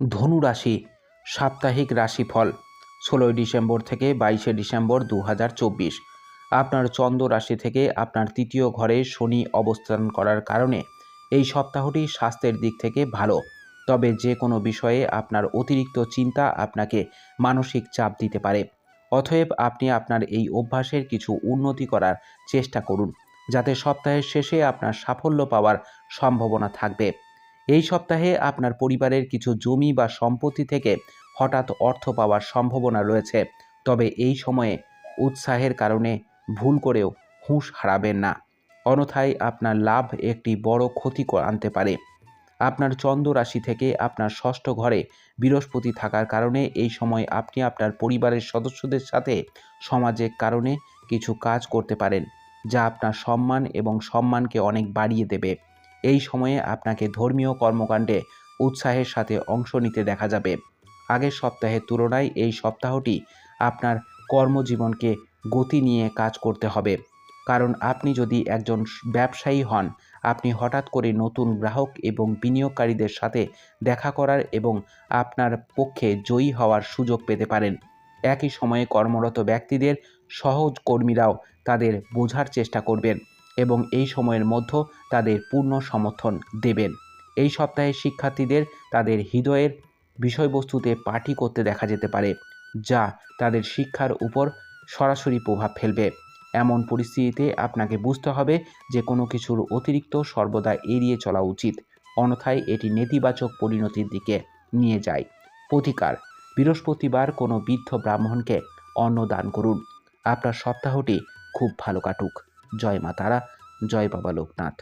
ধনু রাশি, সাপ্তাহিক রাশিফল, ষোলোই ডিসেম্বর থেকে বাইশে ডিসেম্বর দু হাজার চব্বিশ। আপনার চন্দ্র রাশি থেকে আপনার তৃতীয় ঘরে শনি অবস্থান করার কারণে এই সপ্তাহটি স্বাস্থ্যের দিক থেকে ভালো। তবে যে কোনো বিষয়ে আপনার অতিরিক্ত চিন্তা আপনাকে মানসিক চাপ দিতে পারে। অতএব আপনি আপনার এই অভ্যাসের কিছু উন্নতি করার চেষ্টা করুন, যাতে সপ্তাহের শেষে আপনার সাফল্য পাওয়ার সম্ভাবনা থাকবে। এই সপ্তাহে আপনার পরিবারের কিছু জমি বা সম্পত্তি থেকে হঠাৎ অর্থ পাওয়ার সম্ভাবনা রয়েছে। তবে এই সময়ে উৎসাহের কারণে ভুল করেও হুঁশ হারাবেন না। অনথায় আপনার লাভ একটি বড় ক্ষতি আনতে পারে। আপনার চন্দ্র রাশি থেকে আপনার ষষ্ঠ ঘরে বৃহস্পতি থাকার কারণে এই সময় আপনি আপনার পরিবারের সদস্যদের সাথে সমাজের কারণে কিছু কাজ করতে পারেন, যা আপনার সম্মান এবং সম্মানকে অনেক বাড়িয়ে দেবে। এই সময়ে আপনাকে ধর্মীয় কর্মকাণ্ডে উৎসাহের সাথে অংশ নিতে দেখা যাবে। আগের সপ্তাহের তুলনায় এই সপ্তাহটি আপনার কর্মজীবনকে গতি নিয়ে কাজ করতে হবে। কারণ আপনি যদি একজন ব্যবসায়ী হন, আপনি হঠাৎ করে নতুন গ্রাহক এবং বিনিয়োগকারীদের সাথে দেখা করার এবং আপনার পক্ষে জয়ী হওয়ার সুযোগ পেতে পারেন। একই সময়ে কর্মরত ব্যক্তিদের সহজ কর্মীরাও তাদের বোঝার চেষ্টা করবেন। এবং এই সময়ের মধ্যে তাদের পূর্ণ সমর্থন দেবেন। এই সপ্তাহে শিক্ষার্থীদের তাদের হৃদয়ের বিষয়বস্তুতে পাঠই করতে দেখা যেতে পারে, যা তাদের শিক্ষার উপর সরাসরি প্রভাব ফেলবে। এমন পরিস্থিতিতে আপনাকে বুঝতে হবে যে কোনো কিছুর অতিরিক্ত সর্বদা এড়িয়ে চলা উচিত, অন্যথায় এটি নেতিবাচক পরিণতির দিকে নিয়ে যায়। প্রতিকার, বৃহস্পতিবার কোনো বৃদ্ধ ব্রাহ্মণকে অন্ন দান করুন। আপনার সপ্তাহটি খুব ভালো কাটুক। জয় মা তারা জয় বাবা লোকনাথ।